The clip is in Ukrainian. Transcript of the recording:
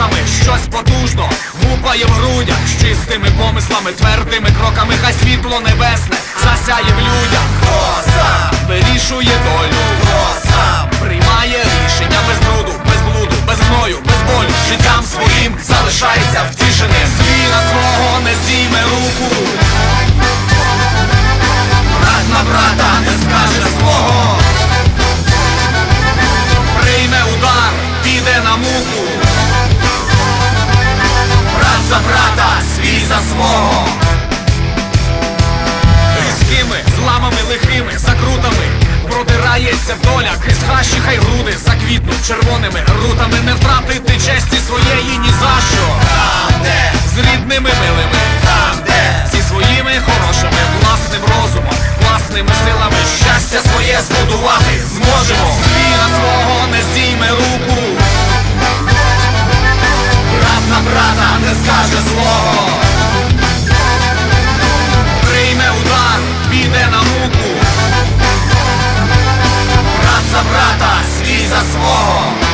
кроками, щось потужно гупає в грудях з чистими помислами, твердими кроками, хай світло небесне засяє в людях. Хто сам вирішує долю, хто сам приймає рішення без бруду, без блуду, без гною, без болю. Життям своїм залишається втішений. за брата, свій за свого. Різкими, зламами лихими, закрутами Протирається доля, крізь хащі хай груди, заквітнуть червоними рутами, не втратити честі своєї ні за що. свого.